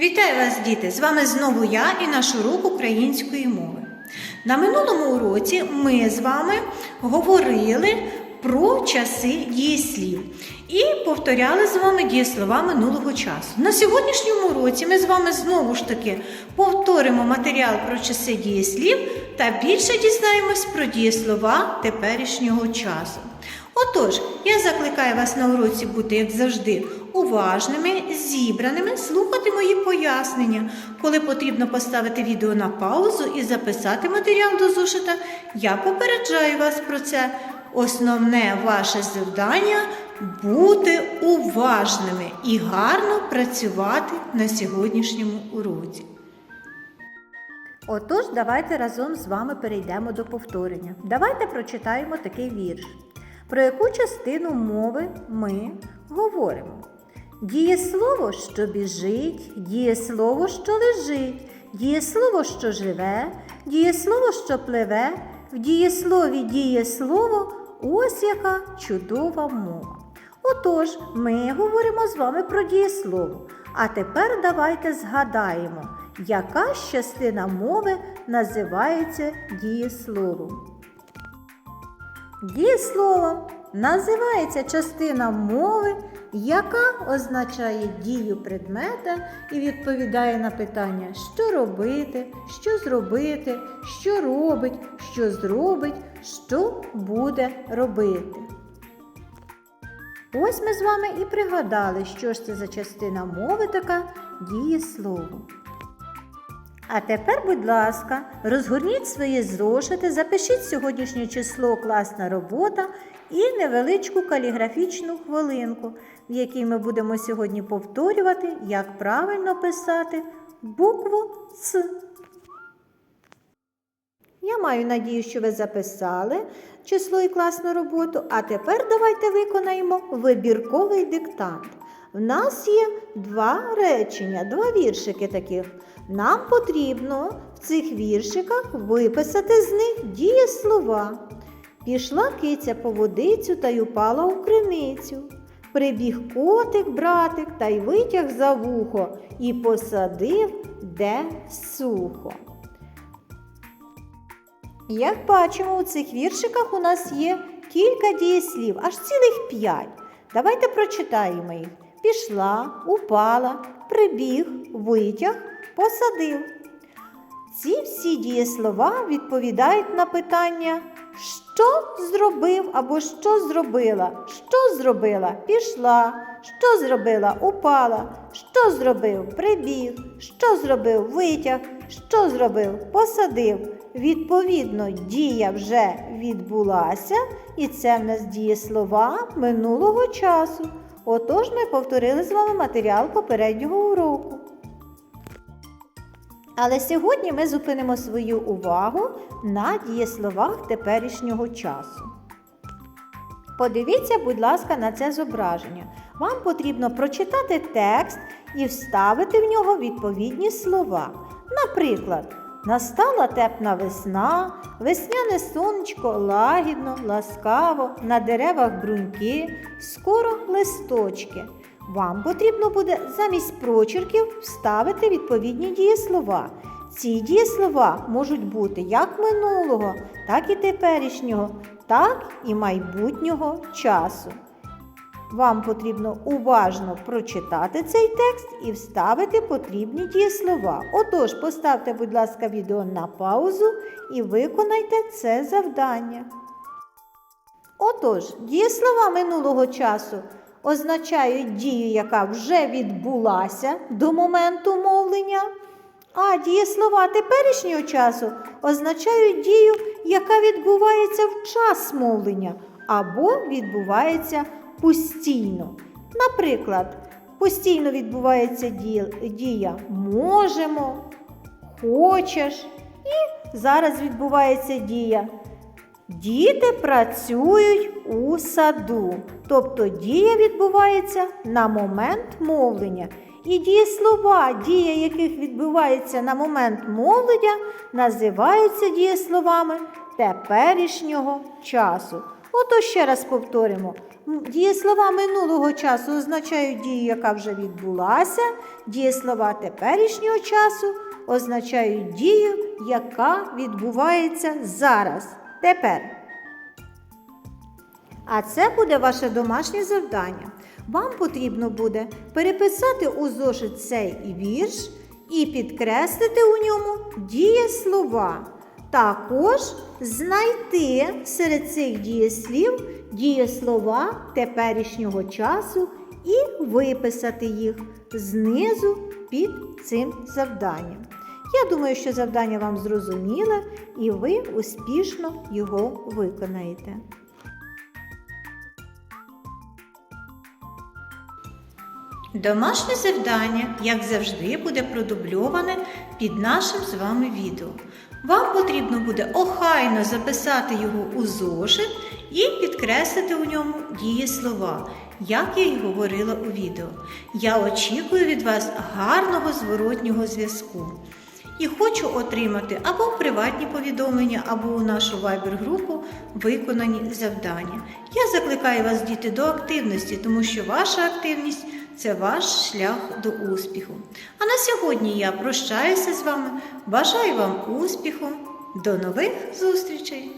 Вітаю вас, діти! З вами знову я і наш урок української мови. На минулому уроці ми з вами говорили про часи дієслів і повторяли з вами дієслова минулого часу. На сьогоднішньому уроці ми з вами знову ж таки повторимо матеріал про часи дієслів та більше дізнаємось про дієслова теперішнього часу. Отож, я закликаю вас на уроці бути, як завжди, уважними, зібраними, слухати мої пояснення. Коли потрібно поставити відео на паузу і записати матеріал до зошита, я попереджаю вас про це. Основне ваше завдання бути уважними і гарно працювати на сьогоднішньому уроці. Отож, давайте разом з вами перейдемо до повторення. Давайте прочитаємо такий вірш. Про яку частину мови ми говоримо? Дієслово, що біжить, дієслово, що лежить, дієслово, що живе, дієслово, що пливе, в дієслові дієслово, ось яка чудова мова. Отож, ми говоримо з вами про дієслово. А тепер давайте згадаємо, яка частина мови називається дієсловом. Дієсловом називається частина мови, яка означає дію предмета і відповідає на питання, що робити, що зробити, що робить, що зробить, що буде робити. Ось ми з вами і пригадали, що ж це за частина мови така дієслово. А тепер, будь ласка, розгорніть свої зошити, запишіть сьогоднішнє число класна робота і невеличку каліграфічну хвилинку, в якій ми будемо сьогодні повторювати, як правильно писати букву С. Я маю надію, що ви записали число і класну роботу, а тепер давайте виконаємо вибірковий диктант. В нас є два речення, два віршики таких. Нам потрібно в цих віршиках виписати з них дієслова. Пішла киця по водицю та й упала у криницю. Прибіг котик, братик та й витяг за вухо і посадив де сухо. Як бачимо, у цих віршиках у нас є кілька дієслів, аж цілих п'ять. Давайте прочитаємо їх. Пішла, упала, прибіг, витяг, посадив. Ці всі дієслова відповідають на питання, що зробив або що зробила, що зробила, пішла, що зробила, упала, що зробив, прибіг, що зробив, витяг, що зробив, посадив. Відповідно, дія вже відбулася, і це в нас дієслова минулого часу. Отож, ми повторили з вами матеріал попереднього уроку. Але сьогодні ми зупинимо свою увагу на дієсловах теперішнього часу. Подивіться, будь ласка, на це зображення. Вам потрібно прочитати текст і вставити в нього відповідні слова. Наприклад, настала тепна весна, весняне сонечко лагідно, ласкаво, на деревах бруньки, скоро листочки. Вам потрібно буде замість прочерків вставити відповідні дієслова. Ці дієслова можуть бути як минулого, так і теперішнього, так і майбутнього часу. Вам потрібно уважно прочитати цей текст і вставити потрібні дієслова. Отож, поставте, будь ласка, відео на паузу і виконайте це завдання. Отож, дієслова минулого часу означають дію, яка вже відбулася до моменту мовлення. А дієслова теперішнього часу означають дію, яка відбувається в час мовлення або відбувається постійно. Наприклад, постійно відбувається дія можемо, хочеш, і зараз відбувається дія. Діти працюють у саду, тобто дія відбувається на момент мовлення. І дієслова, дія яких відбувається на момент мовлення, називаються дієсловами теперішнього часу. Ото ще раз повторимо. Дієслова минулого часу означають дію, яка вже відбулася. Дієслова теперішнього часу означають дію, яка відбувається зараз. Тепер. А це буде ваше домашнє завдання. Вам потрібно буде переписати у зошит цей вірш і підкреслити у ньому дієслова. Також знайти серед цих дієслів дієслова теперішнього часу і виписати їх знизу під цим завданням. Я думаю, що завдання вам зрозуміле і ви успішно його виконаєте. Домашнє завдання, як завжди, буде продубльоване під нашим з вами відео. Вам потрібно буде охайно записати його у зошит і підкреслити у ньому дієслова, як я й говорила у відео. Я очікую від вас гарного зворотнього зв'язку. І хочу отримати або приватні повідомлення, або у нашу вайбер-групу виконані завдання. Я закликаю вас, діти, до активності, тому що ваша активність це ваш шлях до успіху. А на сьогодні я прощаюся з вами. Бажаю вам успіху. До нових зустрічей!